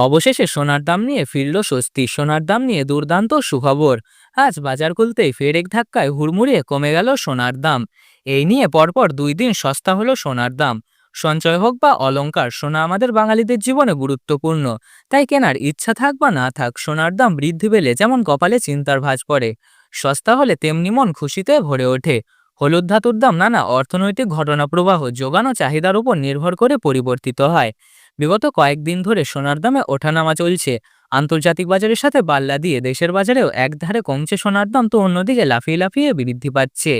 অবশেষে সোনার দাম নিয়ে ফিরল স্বস্তি। সোনার দাম নিয়ে দুর্দান্ত সুখবর। আজ বাজার খুলতেই ফের এক ধাক্কায় হুড়মুড়িয়ে কমে গেল সোনার দাম। এই নিয়ে পরপর দুই দিন সস্তা হলো সোনার দাম। সঞ্চয় হোক বা অলংকার, সোনা আমাদের বাঙালিদের জীবনে গুরুত্বপূর্ণ। তাই কেনার ইচ্ছা থাক বা না থাক, সোনার দাম বৃদ্ধি পেলে যেমন কপালে চিন্তার ভাঁজ পড়ে, সস্তা হলে তেমনি মন খুশিতে ভরে ওঠে। হলুদ ধাতুর দাম নানা অর্থনৈতিক ঘটনা প্রবাহ যোগান চাহিদার উপর নির্ভর করে পরিবর্তিত হয়। বিগত কয়েকদিন ধরে সোনার দামে ওঠানামা চলছে। আন্তর্জাতিক বাজারের সাথে বাল্লা দিয়ে দেশের বাজারেও একধারে কমছে সোনার দাম, তো অন্যদিকে লাফিয়ে লাফিয়ে বৃদ্ধি পাচ্ছে।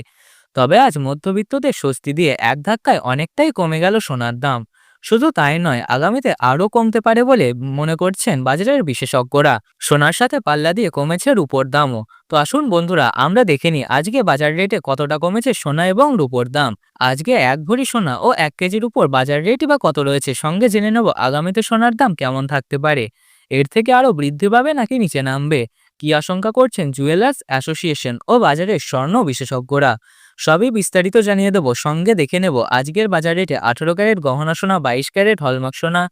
তবে আজ মধ্যবিত্তদের স্বস্তি দিয়ে এক ধাক্কায় অনেকটাই কমে গেল সোনার দাম। শুধু তাই নয়, আগামীতে আরও কমতে পারে বলে মনে করছেন বাজারের বিশেষজ্ঞরা। সোনার সাথে পাল্লা দিয়ে কমেছে রূপোর দামও। তো আসুন বন্ধুরা, আমরা দেখে নিই আজকে বাজার রেটে কতটা কমেছে সোনা এবং রূপোর দাম। আজকে এক ভরি সোনা ও এক কেজির উপর বাজার রেটই বা কত রয়েছে সঙ্গে জেনে নেব আগামীতে সোনার দাম কেমন থাকতে পারে। এর থেকে আরও বৃদ্ধি পাবে নাকি নিচে নামবে? কি আশঙ্কা করছেন জুয়েলার্স অ্যাসোসিয়েশন ও বাজারের স্বর্ণ বিশেষজ্ঞরা? সবই বিস্তারিত জানিয়ে দেব। সঙ্গে দেখে নেব, আজকের বাজার রেটে আঠেরো ক্যারেট গহনা সোনা, বাইশ ক্যারেট হলমার্ক সোনা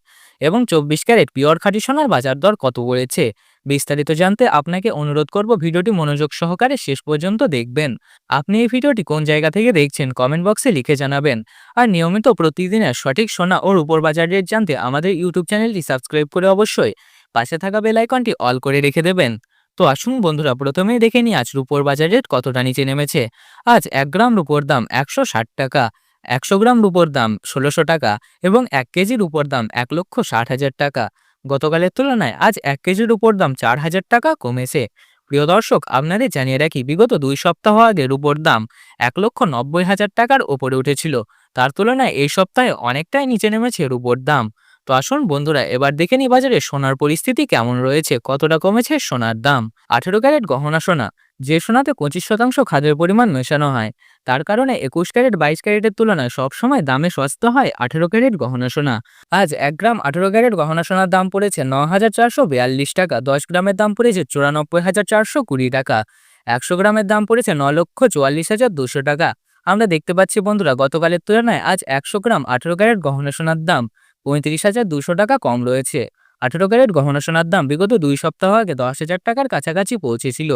এবং চব্বিশ ক্যারেট পিওর খাঁটি সোনার বাজার দর কত পড়েছে? বিস্তারিত জানতে আপনাকে অনুরোধ করব ভিডিওটি মনোযোগ সহকারে শেষ পর্যন্ত দেখবেন। আপনি এই ভিডিওটি কোন জায়গা থেকে দেখছেন কমেন্ট বক্সে লিখে জানাবেন। আর নিয়মিত প্রতিদিনের সঠিক সোনা ও রূপোর বাজার রেট জানতে আমাদের ইউটিউব চ্যানেলটি সাবস্ক্রাইব করে অবশ্যই পাশে থাকা বেল আইকনটি অল করে রেখে দেবেন। তো আসুন বন্ধুরা, প্রথমেই দেখে নিই আজ রূপোর বাজার রেট কতটা নিচে নেমেছে। আজ এক গ্রাম রূপোর দাম একশো ষাট টাকা, একশো গ্রাম রূপোর দাম ষোলোশো টাকা এবং এক কেজি রূপোর দাম এক লক্ষ ষাট হাজার টাকা। গতকালের তুলনায় আজ এক কেজির উপর দাম চার হাজার টাকা কমেছে। প্রিয় দর্শক, আপনাদের জানিয়ে রাখি, বিগত দুই সপ্তাহ আগে রূপোর দাম এক লক্ষ নব্বই হাজার টাকার ওপরে উঠেছিল। তার তুলনায় এই সপ্তাহে অনেকটাই নিচে নেমেছে রূপোর দাম। তো আসুন বন্ধুরা, এবার দেখে নি বাজারে সোনার পরিস্থিতি কেমন রয়েছে, কতটা কমেছে সোনার দাম। আঠেরো ক্যারেট গহনা সোনা, যে সোনাতে পঁচিশ শতাংশ খাদের পরিমাণ মেশানো হয়। তার কারণে একুশ ক্যারেট বাইশ ক্যারেটের তুলনায় সবসময় দামে সস্তা হয় আঠেরো ক্যারেট গহনা সোনা। আজ এক গ্রাম আঠেরো ক্যারেট গহনা সোনার দাম পড়েছে ন হাজার চারশো বিয়াল্লিশ টাকা, দশ গ্রামের দাম পড়েছে চুরানব্বই হাজার চারশো কুড়ি টাকা, একশো গ্রামের দাম পড়েছে ন লক্ষ চুয়াল্লিশ হাজার দুশো টাকা। আমরা দেখতে পাচ্ছি বন্ধুরা, গতকালের তুলনায় আজ একশো গ্রাম আঠেরো ক্যারেট গহনা সোনার দাম। পঁয়ত্রিশ হাজার দুশো টাকা কম রয়েছে। আঠেরো ক্যারেট গহনা সোনার দাম বিগত দুই সপ্তাহ আগে দশ হাজার টাকার কাছাকাছি পৌঁছেছিল।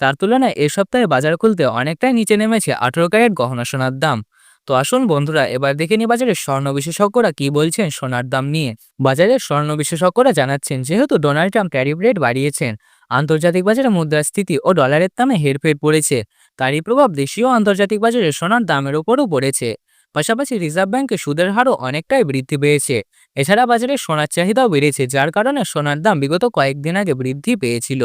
তার তুলনায় এ সপ্তাহে বাজার খুলতে অনেকটাই নিচে নেমেছে আঠেরো ক্যারেট গহনা সোনার দাম। তো আসুন বন্ধুরা, এবার দেখে নিই বাজারের স্বর্ণ বিশেষজ্ঞরা কি বলছেন সোনার দাম নিয়ে। বাজারের স্বর্ণ বিশেষজ্ঞরা জানাচ্ছেন, যেহেতু ডোনাল্ড ট্রাম্প ট্যারিফ রেট বাড়িয়েছেন, আন্তর্জাতিক বাজারে মুদ্রাস্ফীতি ও ডলারের দামে হেরফের পড়েছে। তারই প্রভাব দেশীয় আন্তর্জাতিক বাজারে সোনার দামের উপরও পড়েছে। পাশাপাশি রিজার্ভ ব্যাংকে সুদের হারও অনেকটাই বৃদ্ধি পেয়েছে। এছাড়া বাজারে সোনার চাহিদাও বেড়েছে, যার কারণে সোনার দাম বিগত কয়েকদিন আগে বৃদ্ধি পেয়েছিল।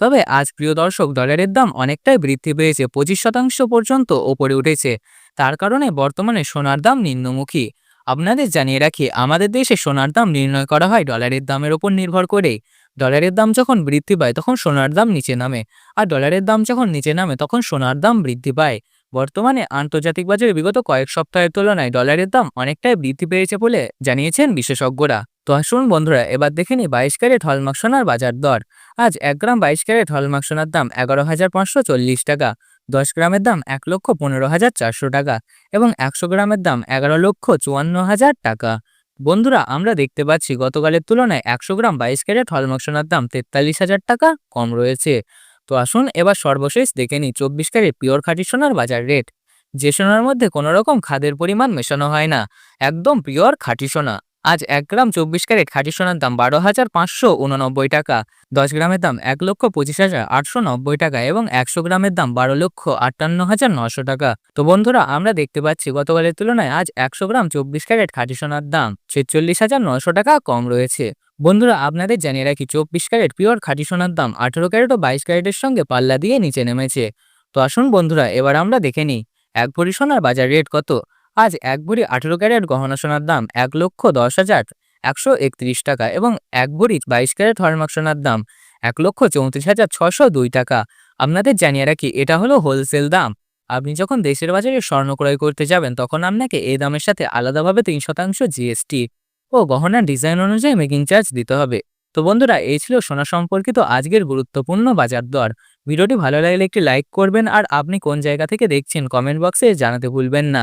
তবে আজ প্রিয় দর্শক ডলারের দাম অনেকটাই বৃদ্ধি পেয়েছে, পঁচিশ শতাংশ পর্যন্ত ওপরে উঠেছে। তার কারণে বর্তমানে সোনার দাম নিম্নমুখী। আপনাদের জানিয়ে রাখি, আমাদের দেশে সোনার দাম নির্ণয় করা হয় ডলারের দামের ওপর নির্ভর করে ডলারের দাম যখন বৃদ্ধি পায়, তখন সোনার দাম নিচে নামে। আর ডলারের দাম যখন নিচে নামে, তখন সোনার দাম বৃদ্ধি পায়। বর্তমানে আন্তর্জাতিক বাজারে বিগত কয়েক সপ্তাহের তুলনায় ডলারের দাম অনেকটাই বৃদ্ধি পেয়েছে বলে জানিয়েছেন বিশেষজ্ঞরা। তো আসুন বন্ধুরা, এবার দেখে নিই বাইশ ক্যারেট হলমার্ক সোনার বাজার দর। আজ এক গ্রাম বাইশ ক্যারেট হলমার্ক সোনার দাম এগারো হাজার পাঁচশো চল্লিশ টাকা, দশ গ্রামের দাম এক লক্ষ পনেরো হাজার চারশো টাকা এবং একশো গ্রামের দাম এগারো লক্ষ চুয়ান্ন হাজার টাকা। বন্ধুরা, আমরা দেখতে পাচ্ছি গতকালের তুলনায় একশো গ্রাম বাইশ ক্যারেট হলমার্ক সোনার দাম তেতাল্লিশ হাজার টাকা কম রয়েছে। তো আসুন এবার সর্বশেষ দেখে নিই চব্বিশ ক্যারেট পিওর খাঁটি সোনার বাজার রেট। যে সোনার মধ্যে কোনো রকম খাদের পরিমাণ মেশানো হয় না, একদম পিওর খাঁটি সোনা। আজ এক গ্রাম চব্বিশ ক্যারেট খাঁটি সোনার দাম বারো হাজার পাঁচশো উননব্বই টাকা। দশ গ্রামের দাম এক লক্ষ পঁচিশ হাজার আটশো নব্বই টাকা এবং একশো গ্রামের দাম বারো লক্ষ আটান্ন হাজার নশো টাকা। তো বন্ধুরা, আমরা দেখতে পাচ্ছি গতকালের তুলনায় আজ একশো গ্রাম চব্বিশ ক্যারেট খাঁটি সোনার দাম ছেচল্লিশ হাজার নশো টাকা কম রয়েছে। বন্ধুরা, আপনাদের জানিয়ে রাখি চব্বিশ ক্যারেট পিওর খাঁটি সোনার দাম আঠেরো ক্যারেট ও বাইশ ক্যারেটের সঙ্গে পাল্লা দিয়ে নিচে নেমেছে। তো আসুন বন্ধুরা, এবার আমরা দেখে নিই। এক ভরি সোনার বাজার রেট কত? আজ এক ভরি আঠেরো ক্যারেট গহনা সোনার দাম এক লক্ষ দশ হাজার একশো একত্রিশ টাকা এবং এক ভরি বাইশ ক্যারেট হলমার্ক সোনার দাম এক লক্ষ চৌত্রিশ হাজার ছশো দুই টাকা। আপনাদের জানিয়ে রাখি, এটা হলো হোলসেল দাম। আপনি যখন দেশের বাজারে স্বর্ণ ক্রয় করতে যাবেন, তখন আপনাকে এই দামের সাথে আলাদাভাবে তিন শতাংশ জিএসটি ও গহনার ডিজাইন অনুযায়ী মেকিং চার্জ দিতে হবে। তো বন্ধুরা, এই ছিল সোনা সম্পর্কিত আজকের গুরুত্বপূর্ণ বাজার দর। ভিডিওটি ভালো লাগলে একটি লাইক করবেন আর আপনি কোন জায়গা থেকে দেখছেন কমেন্ট বক্সে জানাতে ভুলবেন না।